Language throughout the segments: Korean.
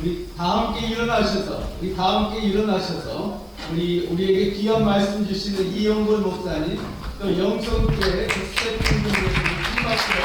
우리 다 함께 일어나셔서 우리 다 함께 일어나셔서 우리 우리에게 귀한 말씀 주시는 이영골 목사님 또 영성교회 그 스태프분들에게 큰 박수로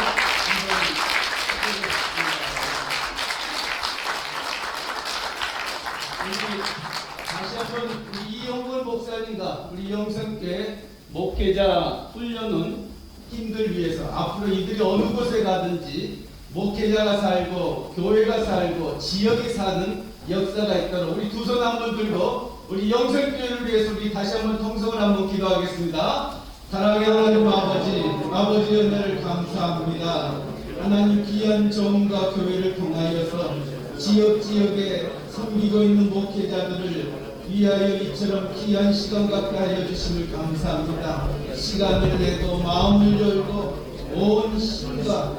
다시 한번 이영골 목사님과 우리 영성교회 목회자 훈련은 힘들 위해서 앞으로 이들이 어느 곳에 가든지 목회자가 살고 교회가 살고 지역이 사는 역사가 있도록 우리 두 손 한번 들고 우리 영성교회를 위해서 우리 다시 한번 통성을 한번 기도하겠습니다. 사랑의 하나님 아버지 아버지 은혜를 감사합니다. 하나님 귀한 정과 교회를 통하여서 지역 지역에 섬기고 있는 목회자들을 위하여 이처럼 귀한 시간 갖게 하여 주심을 감사합니다. 시간을 내고 마음을 열고 온 힘과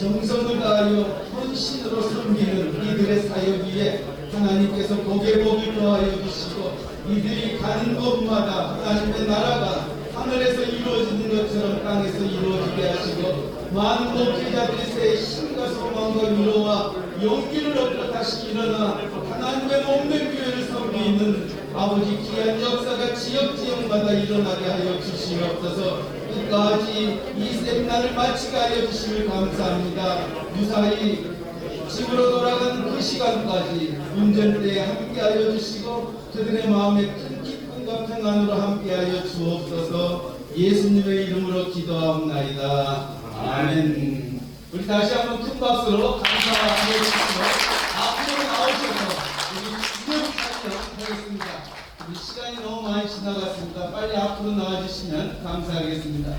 정성을 다하여 헌신으로 섬기는 이들의 사역 위에 하나님께서 복의 복을 더하여 주시고 이들이 가는 곳마다 하나님의 나라가 하늘에서 이루어지는 것처럼 땅에서 이루어지게 하시고 많은 목회자들이 새 힘과 소망과 위로와 용기를 얻고 다시 일어나 하나님의 몸된 교회를 섬기는 아버지 귀한 역사가 지역 지역마다 일어나게 하여 주시옵소서. 끝까지 이 세미나를 마치게 하여 주심을 감사합니다. 무사히 집으로 돌아가는 그 시간까지 운전대에 함께하여 주시고 그들의 마음에 큰 기쁨과 평안으로 함께하여 주옵소서. 예수님의 이름으로 기도하옵나이다. 아멘. 우리 다시 한번 큰 박수로 앞 하겠습니다. 시간이 너무 많이 지나갔습니다. 빨리 앞으로 나와주시면 감사하겠습니다